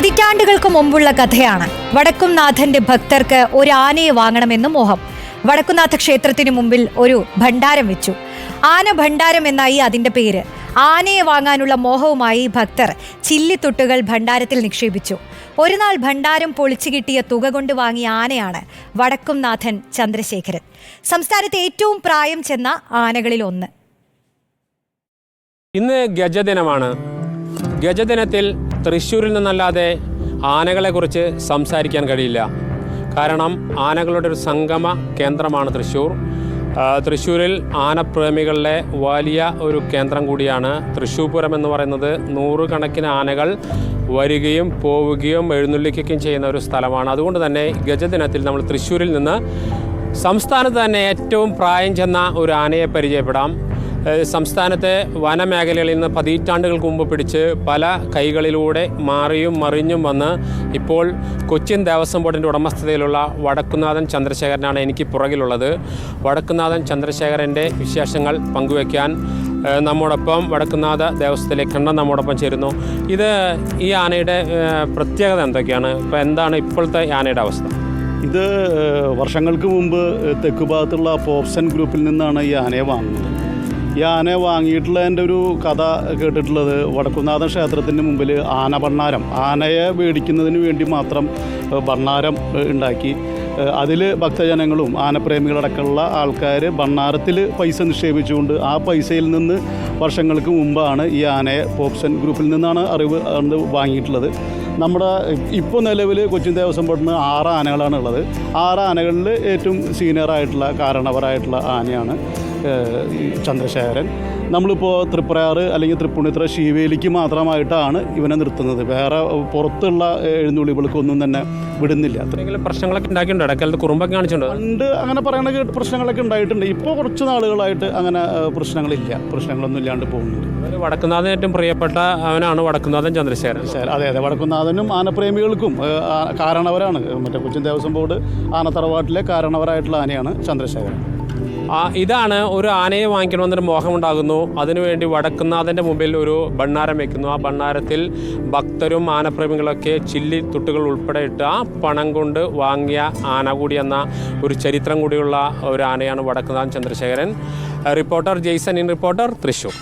പതിറ്റാണ്ടുകൾക്ക് മുമ്പുള്ള കഥയാണ്. വടക്കുംനാഥന്റെ ഭക്തർക്ക് ഒരു ആനയെ വാങ്ങണമെന്ന് മോഹം. വടക്കുംനാഥ ക്ഷേത്രത്തിന് മുമ്പിൽ ഒരു ഭണ്ഡാരം വെച്ചു. ആന ഭണ്ഡാരം എന്നായി അതിന്റെ പേര്. ആനയെ വാങ്ങാനുള്ള മോഹവുമായി ഭക്തർ ചില്ലിത്തുട്ടുകൾ ഭണ്ഡാരത്തിൽ നിക്ഷേപിച്ചു. ഒരു നാൾ ഭണ്ഡാരം പൊളിച്ചു കിട്ടിയ തുക കൊണ്ട് വാങ്ങിയ ആനയാണ് വടക്കുംനാഥൻ ചന്ദ്രശേഖരൻ. സംസ്ഥാനത്തെ ഏറ്റവും പ്രായം ചെന്ന ആനകളിൽ ഒന്ന്. ഇന്ന് ഗജദിനമാണ്. ഗജദിനത്തിൽ തൃശ്ശൂരിൽ നിന്നല്ലാതെ ആനകളെക്കുറിച്ച് സംസാരിക്കാൻ കഴിയില്ല. കാരണം ആനകളുടെ ഒരു സംഗമ കേന്ദ്രമാണ് തൃശ്ശൂർ. തൃശ്ശൂരിൽ ആനപ്രേമികളുടെ വലിയ ഒരു കേന്ദ്രം കൂടിയാണ് തൃശ്ശൂപുരം എന്ന് പറയുന്നത്. നൂറുകണക്കിന് ആനകൾ വരികയും പോവുകയും എഴുന്നള്ളിക്കുകയും ചെയ്യുന്ന ഒരു സ്ഥലമാണ്. അതുകൊണ്ട് തന്നെ ഗജദിനത്തിൽ നമ്മൾ തൃശ്ശൂരിൽ നിന്ന് സംസ്ഥാനത്ത് തന്നെ ഏറ്റവും പ്രായം ചെന്ന ഒരു ആനയെ പരിചയപ്പെടാം. സംസ്ഥാനത്തെ വനമേഖലകളിൽ നിന്ന് പതിറ്റാണ്ടുകൾക്ക് മുമ്പ് പിടിച്ച് പല കൈകളിലൂടെ മാറിയും മറിഞ്ഞും വന്ന് ഇപ്പോൾ കൊച്ചിൻ ദേവസ്വം ബോർഡിന്റെ ഉടമസ്ഥതയിലുള്ള വടക്കുന്നാഥൻ ചന്ദ്രശേഖരനാണ് എനിക്ക് പുറകിലുള്ളത്. വടക്കുന്നാഥൻ ചന്ദ്രശേഖരന്റെ വിശേഷങ്ങൾ പങ്കുവയ്ക്കാൻ നമ്മോടൊപ്പം വടക്കുന്നാഥ ദേവസ്വത്തിലെ കണ്ണൻ നമ്മോടൊപ്പം ചേരുന്നു. ഇത് ഈ ആനയുടെ പ്രത്യേകത എന്തൊക്കെയാണ്? ഇപ്പോൾ എന്താണ് ഇപ്പോഴത്തെ ആനയുടെ അവസ്ഥ? ഇത് വർഷങ്ങൾക്ക് മുമ്പ് തെക്ക് ഭാഗത്തുള്ള പോപ്സൺ ഗ്രൂപ്പിൽ നിന്നാണ് ഈ ആനയെ വാങ്ങുന്നത്. ഈ ആനയെ വാങ്ങിയിട്ടുള്ളതിന്റെ ഒരു കഥ കേട്ടിട്ടുള്ളത് വടക്കുന്നാഥൻ ക്ഷേത്രത്തിന്റെ മുമ്പിൽ ആന ഭണ്ണാരം. ആനയെ മേടിക്കുന്നതിന് വേണ്ടി മാത്രം ഭണ്ണാരം ഉണ്ടാക്കി. അതിൽ ഭക്തജനങ്ങളും ആനപ്രേമികളടക്കമുള്ള ആൾക്കാർ ഭണ്ണാരത്തിൽ പൈസ നിക്ഷേപിച്ചുകൊണ്ട് ആ പൈസയിൽ നിന്ന് വർഷങ്ങൾക്ക് മുമ്പാണ് ഈ ആനയെ പോപ്സൻ ഗ്രൂപ്പിൽ നിന്നാണ് അറിവ് വാങ്ങിയിട്ടുള്ളത്. നമ്മുടെ ഇപ്പോൾ നിലവിൽ കൊച്ചിൻ ദേവസ്വം ബോർഡിന് ആറ് ആനകളാണ് ഉള്ളത്. ആറ് ആനകളിൽ ഏറ്റവും സീനിയറായിട്ടുള്ള കാരണവരായിട്ടുള്ള ആനയാണ്. ചന്ദ്രശേഖരൻ. നമ്മളിപ്പോൾ തൃപ്രയാറ് അല്ലെങ്കിൽ തൃപ്പുണിത്ര ശിവേലിക്ക് മാത്രമായിട്ടാണ് ഇവനെ നിർത്തുന്നത്. വേറെ പുറത്തുള്ള എഴുന്നള്ളികൾക്കൊന്നും തന്നെ വിടുന്നില്ല. അത്രയെങ്കിലും പ്രശ്നങ്ങളൊക്കെ ഉണ്ടാക്കിയിട്ടുണ്ട്? ഇടയ്ക്കാലത്ത് കുറുമ്പൊക്കെ കാണിച്ചിട്ടുണ്ട്? പണ്ട് അങ്ങനെ പറയണ പ്രശ്നങ്ങളൊക്കെ ഉണ്ടായിട്ടുണ്ട്. ഇപ്പോൾ കുറച്ച് നാളുകളായിട്ട് അങ്ങനെ പ്രശ്നങ്ങളില്ല. പ്രശ്നങ്ങളൊന്നും ഇല്ലാണ്ട് പോകുന്നുണ്ട് വടക്കുന്നാഥൻ ഏറ്റവും പ്രിയപ്പെട്ട അവനാണ് വടക്കുന്നാഥൻ ചന്ദ്രശേഖരൻ. അതെ അതെ. വടക്കുന്നാഥനും ആനപ്രേമികൾക്കും കാരണവരാണ്. മറ്റേ കൊച്ചിൻ ദേവസ്വം ബോർഡ് ആനത്തറവാട്ടിലെ കാരണവരായിട്ടുള്ള ആനയാണ് ചന്ദ്രശേഖരൻ. ഇതാണ് ഒരു ആനയെ വാങ്ങിക്കണമെന്നൊരു മോഹമുണ്ടാകുന്നു. അതിനുവേണ്ടി വടക്കുന്നാഥന്റെ മുമ്പിൽ ഒരു ഭണ്ണാരം വയ്ക്കുന്നു ആ ഭണ്ണാരത്തിൽ ഭക്തരും ആനപ്രേമികളൊക്കെ ചില്ലി തുട്ടുകൾ ഉൾപ്പെടെ ഇട്ട് ആ പണം കൊണ്ട് വാങ്ങിയ ആന കൂടി എന്ന ഒരു ചരിത്രം കൂടിയുള്ള ഒരു ആനയാണ് Vadakkunnathan Chandrasekharan. Reporter Jaison in reporter Thrissur